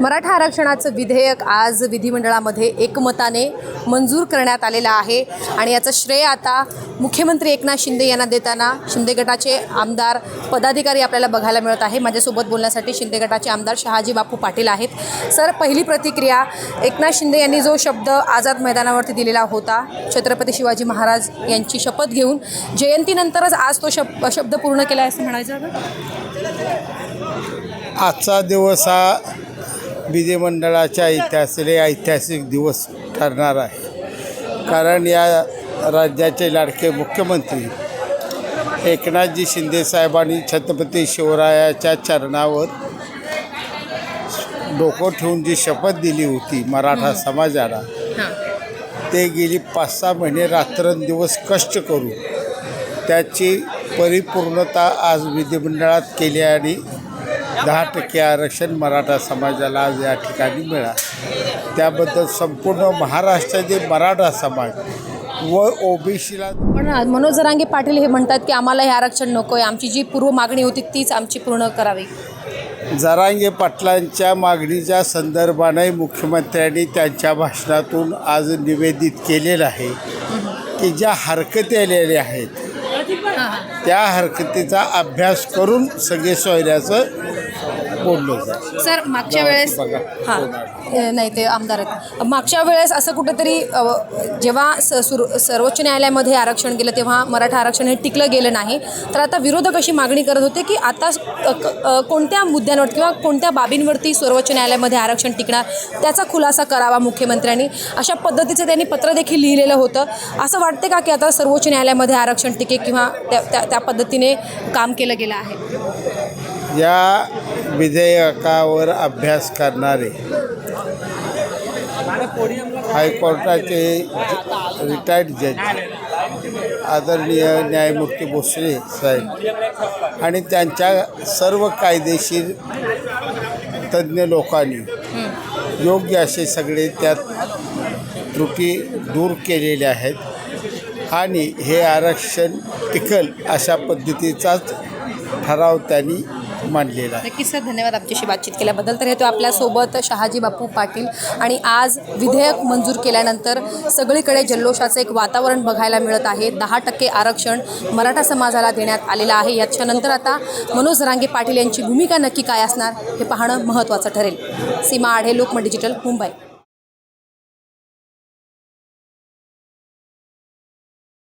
मराठा आरक्षणाचं विधेयक आज विधिमंडळामध्ये एकमताने मंजूर करण्यात आलेलं आहे. आणि याचं श्रेय आता मुख्यमंत्री एकनाथ शिंदे यांना देताना शिंदे गटाचे आमदार पदाधिकारी आपल्याला बघायला मिळत आहे. माझ्यासोबत बोलण्यासाठी शिंदे गटाचे आमदार शहाजी बापू पाटील आहेत. सर पहिली प्रतिक्रिया एकनाथ शिंदे यांनी जो शब्द आझाद मैदानावरती दिलेला होता छत्रपती शिवाजी महाराज यांची शपथ घेऊन जयंतीनंतरच आज तो शब शब्द पूर्ण केला आहे असं म्हणायचं आजचा दिवस हा विधिमंडळाच्या इतिहासाले ऐतिहासिक दिवस ठरणार आहे. कारण या राज्याचे लाडके मुख्यमंत्री एकनाथजी शिंदे साहेबांनी छत्रपती शिवरायाच्या चरणावर डोकं ठेवून जी शपथ दिली होती मराठा समाजाला ते गेली पाच सहा महिने रात्रंदिवस कष्ट करू त्याची परिपूर्णता आज विधिमंडळात केली आणि दहा टक्के आरक्षण मराठा समाजाला आज या ठिकाणी मिळालं. त्याबद्दल संपूर्ण महाराष्ट्राचे मराठा समाज व ओबीसीला पण मनोज जरांगे पाटील हे म्हणतात की आम्हाला हे आरक्षण नको आहे आमची जी पूर्व मागणी होती तीच आमची पूर्ण करावी. जरांगे पाटलांच्या मागणीच्या संदर्भाने मुख्यमंत्र्यांनी त्यांच्या भाषणातून आज निवेदित केलेलं आहे की ज्या हरकती आलेल्या आहेत त्या हरकतीचा अभ्यास करून सगळे सोयऱ्याचं बोललं. सर मागच्या वेळेस. हां. नाही ते आमदार आहेत. मागच्या वेळेस असं कुठेतरी जेव्हा स सुरू सर्वोच्च न्यायालयामध्ये आरक्षण गेलं तेव्हा मराठा आरक्षण हे टिकलं गेलं नाही. तर आता विरोधक अशी मागणी करत होते की आता कोणत्या मुद्द्यांवर किंवा कोणत्या बाबींवरती सर्वोच्च न्यायालयामध्ये आरक्षण टिकणार त्याचा खुलासा करावा मुख्यमंत्र्यांनी. अशा पद्धतीचं त्यांनी पत्र देखील लिहिलेलं होतं. असं वाटते का की आता सर्वोच्च न्यायालयामध्ये आरक्षण टिके किंवा त्या त्या त्या पद्धतीने काम केलं गेलं आहे? या विधेयकावर अभ्यास करणारे हायकोर्टाचे रिटायर्ड जज आदरणीय न्यायमूर्ती भोसले साहेब आणि त्यांच्या सर्व कायदेशीर तज्ज्ञ लोकांनी योग्य असे सगळे त्यात त्रुटी दूर केलेल्या आहेत आणि हे आरक्षण टिकल अशा पद्धतीचाच ठराव त्यांनी मांडलेला आहे. नक्कीच सर धन्यवाद आमच्याशी बातचीत केल्याबद्दल. तर हे तो आपल्यासोबत शहाजी बापू पाटील आणि आज विधेयक मंजूर केल्यानंतर सगळीकडे जल्लोषाचं एक वातावरण बघायला मिळत आहे. दहा टक्के आरक्षण मराठा समाजाला देण्यात आलेलं आहे. याच्यानंतर आता मनोज रांगे पाटील यांची भूमिका नक्की काय असणार हे पाहणं महत्त्वाचं ठरेल. सीमा आढे लोकमत डिजिटल मुंबई.